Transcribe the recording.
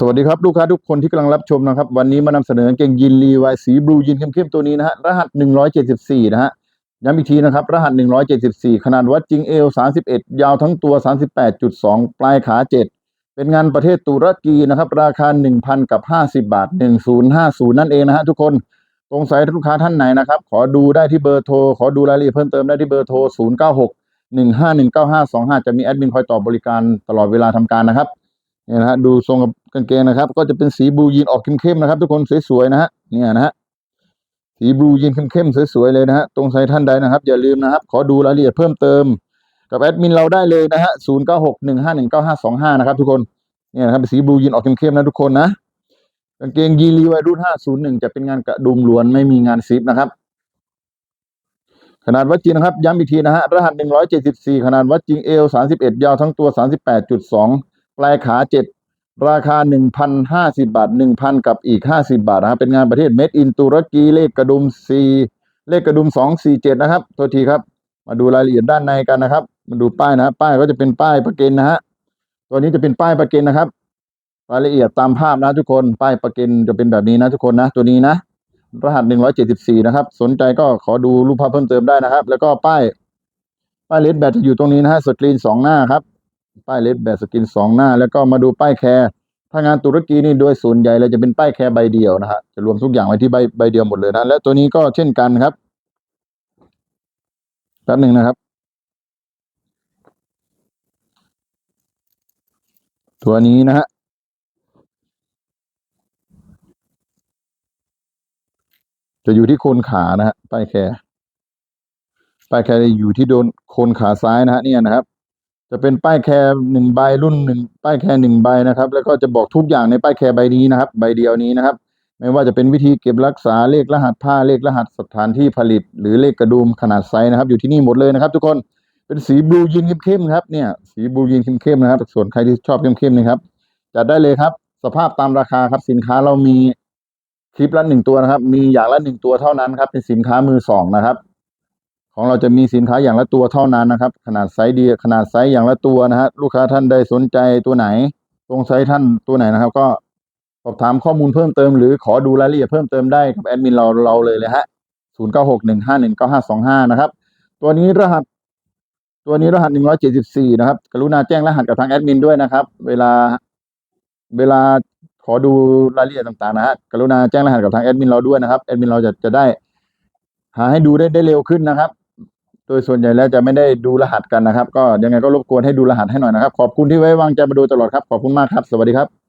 สวัสดีครับลูกค้าทุกคนที่กำลังรับชมนะครับ วันนี้มานำเสนอกางเกงยีนลีวายสีบลูยีนเข้มๆตัวนี้นะฮะรหัส 174 นะฮะย้ำอีกทีนะครับ รหัส 174 ขนาดวัดจริงเอล31 ยาวทั้งตัว 38.2 ปลายขา 7 เป็นงานประเทศตุรกีนะครับ ราคา 1,000 กับ 50 บาท 1050 นั่นเองนะฮะทุกคนสงสัยลูกค้าท่านไหนนะครับ ขอดูได้ที่เบอร์โทร ขอดูรายละเอียดเพิ่มเติมได้ที่เบอร์โทร 096 1519525 จะมีแอดมินคอยตอบบริการตลอดเวลาทำการนะครับ เนี่ยนะฮะดูทรงกับกางเกงนะครับ ก็จะเป็นสีบลูยีนออกเข้มๆนะครับ ทุกคนสวยๆนะฮะเนี่ยนะฮะสีบลูยีนเข้มๆสวยๆเลยนะฮะตรงใส่ท่านใดนะครับ อย่าลืมนะครับ ขอดูรายละเอียดเพิ่มเติม กับแอดมินเราได้เลยนะฮะศูนย์เก้าหกหนึ่งห้าหนึ่งเก้าห้าสองห้านะครับทุกคนเนี่ยนะครับเป็นสีบลูยีนออกเข้มๆนะทุกคนนะกางเกงยีนรีไวรุ่นห้าศูนย์หนึ่งจะเป็นงานกระดุมล้วนไม่มีงานซิปนะครับขนาดวัดจริงนะครับย้ำอีกทีนะฮะรหัสหนึ่งร้อยเจ็ดสิบสี่ขนาดวัดจริงเอลสามสิบเอ็ดยาวทั้งตัวสามสิบแปลายขาเจ็ดราคา 1,050 บาท 1,000 กับอีก 50 บาทนะครับ เป็นงานประเทศเมดอินตุรกีเลขกระดุม 4 เลขกระดุม 247 นะครับ โทษทีครับ มาดูรายละเอียดด้านในกันนะครับ มาดูป้ายนะ ป้ายก็จะเป็นป้ายประเกันนะฮะ ตัวนี้จะเป็นป้ายประเกันนะครับ รายละเอียดตามภาพนะทุกคน ป้ายประเกันจะเป็นแบบนี้นะทุกคนนะ ตัวนี้นะ รหัส 174 นะครับ สนใจก็ขอดูรูปภาพเพิ่มเติมได้นะครับ แล้วก็ป้าย ป้ายเลดแบตจะอยู่ตรงนี้นะฮะ สกรีนสองหน้าครับ ป้ายเลดแบตสกรีนสองหน้า แล้วก็มาดูป้ายแคร์ถ้างานตุรกีนี่โดยส่วนใหญ่เราจะเป็นป้ายแคร์ใบเดียวนะฮะจะรวมทุกอย่างไว้ที่ใบใบเดียวหมดเลยนะ และตัวนี้ก็เช่นกันครับแป๊บหนึ่งนะครับ ตัวนี้นะฮะจะอยู่ที่โคนขานะฮะป้ายแคร์ป้ายแคร์จะอยู่ที่โดนโคนขาซ้ายนะฮะเนี่ยนะครับ จะเป็นป้ายแคร์หนึ่งใบรุ่นหนึ่งป้ายแคร์หนึ่งใบนะครับ แล้วก็จะบอกทุกอย่างในป้ายแคร์ใบนี้นะครับ ใบเดียวนี้นะครับ ไม่ว่าจะเป็นวิธีเก็บรักษาเลขรหัสผ้าเลขรหัสสถานที่ผลิต หรือเลขกระดุมขนาดไซส์นะครับ อยู่ที่นี่หมดเลยนะครับ ทุกคนเป็นสีบลูยีนเข้มๆครับเนี่ยสีบลูยีนเข้มๆนะครับ ส่วนใครที่ชอบเข้มๆนะครับจัดได้เลยครับ สภาพตามราคาครับสินค้าเรามีคลิปละหนึ่งตัวนะครับ มีอย่างละหนึ่งตัวเท่านั้นครับ เป็นสินค้ามือสองนะครับ ของเราจะมีสินค้าอย่างละตัวเท่านั้นนะครับ ขนาดไซส์ดีขนาดไซส์อย่างละตัวนะฮะลูกค้าท่านใดสนใจตัวไหน ตรงไซส์ท่านตัวไหนนะครับ ก็สอบถามข้อมูลเพิ่มเติมหรือขอดูรายละเอียดเพิ่มเติมได้กับแอดมินเราเราเลยเลยฮะศูนย์เก้าหกหนึ่งห้าหนึ่งเก้าห้าสองห้านะครับ ตัวนี้รหัส ตัวนี้รหัสหนึ่งร้อยเจ็ดสิบสี่นะครับ กรุณาแจ้งรหัสกับทางแอดมินด้วยนะครับ เวลาเวลาขอดูรายละเอียดต่างๆนะฮะกรุณาแจ้งรหัสกับทางแอดมินเราด้วยนะครับแอดมินเราจะจะได้ หาให้ดูได้ได้เร็วขึ้นนะครับ โดยส่วนใหญ่แล้วจะไม่ได้ดูรหัสกันนะครับ ก็ยังไงก็รบกวนให้ดูรหัสให้หน่อยนะครับ ขอบคุณที่ไว้วางใจมาดูตลอดครับ ขอบคุณมากครับ สวัสดีครับ